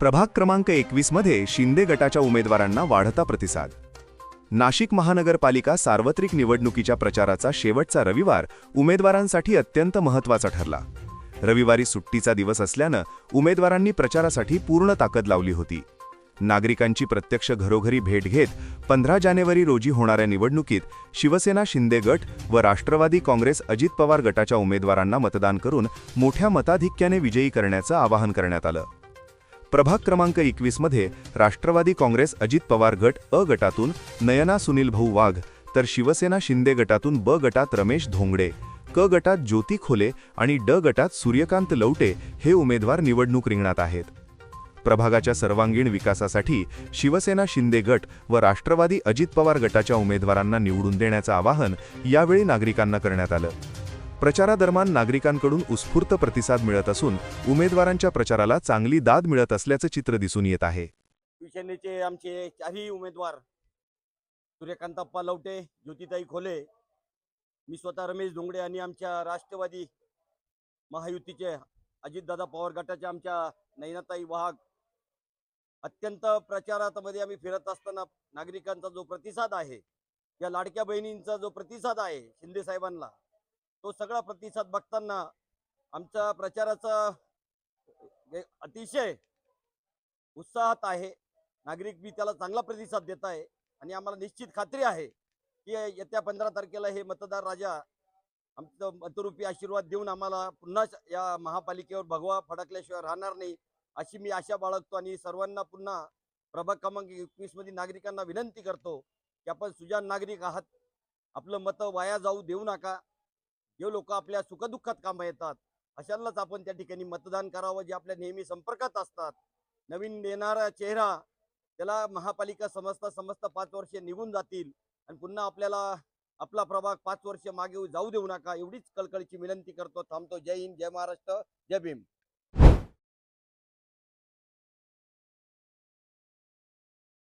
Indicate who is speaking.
Speaker 1: प्रभाग क्रमांक एकवीसमध्ये शिंदे गटाच्या उमेदवारांना वाढता प्रतिसाद. नाशिक महानगरपालिका सार्वत्रिक निवडणुकीच्या प्रचाराचा शेवटचा रविवार उमेदवारांसाठी अत्यंत महत्त्वाचा ठरला. रविवारी सुट्टीचा दिवस असल्यानं उमेदवारांनी प्रचारासाठी पूर्ण ताकद लावली होती. नागरिकांची प्रत्यक्ष घरोघरी भेट घेत पंधरा जानेवारी रोजी होणाऱ्या निवडणुकीत शिवसेना शिंदे गट व राष्ट्रवादी काँग्रेस अजित पवार गटाच्या उमेदवारांना मतदान करून मोठ्या मताधिक्याने विजयी करण्याचं आवाहन करण्यात आलं. प्रभाग क्रमांक एकवीसमध्ये राष्ट्रवादी काँग्रेस अजित पवार गट अ गटातून नयना सुनील भाऊ वाघ तर शिवसेना शिंदे गटातून ब गटात रमेश धोंगडे क गटात ज्योती खोले आणि ड गटात सूर्यकांत लवटे हे उमेदवार निवडणूक रिंगणात आहेत. प्रभागाच्या सर्वांगीण विकासासाठी शिवसेना शिंदे गट व राष्ट्रवादी अजित पवार गटाच्या उमेदवारांना निवडून देण्याचं आवाहन यावेळी नागरिकांना करण्यात आलं. प्रचारादरम्यान नागरिकांकडून उत्स्फूर्त प्रतिसाद मिळत असून उमेदवारांच्या प्रचाराला चांगली दाद मिळत असल्याचं चित्र दिसून येत आहे.
Speaker 2: शिवसेनेचे आमचे चारही उमेदवार सूर्यकांतप्पा लवटे ज्योतिताई खोले मी स्वतः रमेश धोंगडे आणि आमच्या राष्ट्रवादी महायुतीचे अजितदादा पवार गटाच्या आमच्या नैनाताई वाघ अत्यंत प्रचारामध्ये आम्ही फिरत असताना नागरिकांचा जो प्रतिसाद आहे या लाडक्या बहिणींचा जो प्रतिसाद आहे शिंदे साहेबांना तो सगळा प्रतिसाद बघताना आमचा प्रचाराचा अतिशय उत्साहात आहे. नागरिक मी त्याला चांगला प्रतिसाद देत आहे आणि आम्हाला निश्चित खात्री आहे की येत्या पंधरा तारखेला हे मतदार राजा आमचं मतरूपी आशीर्वाद देऊन आम्हाला पुन्हा या महापालिकेवर भगवा फडकल्याशिवाय राहणार नाही अशी मी आशा बाळगतो आणि सर्वांना पुन्हा प्रभाग क्रमांक एकवीसमध्ये नागरिकांना विनंती करतो की आपण सुजान नागरिक आहात. आपलं मत वाया जाऊ देऊ नका. जे लोक आपल्या सुखदुःखात कामं येतात. अशांनाच आपण त्या ठिकाणी मतदान करावं जे आपल्या नेहमी संपर्कात असतात. नवीन येणारा चेहरा त्याला महापालिका समजता समजता पाच वर्षे निघून जातील आणि पुन्हा आपल्याला आपला प्रभाग पाच वर्ष मागे जाऊ देऊ नका एवढीच कळकळीची विनंती करतो थांबतो. जय हिंद जय महाराष्ट्र जय भीम.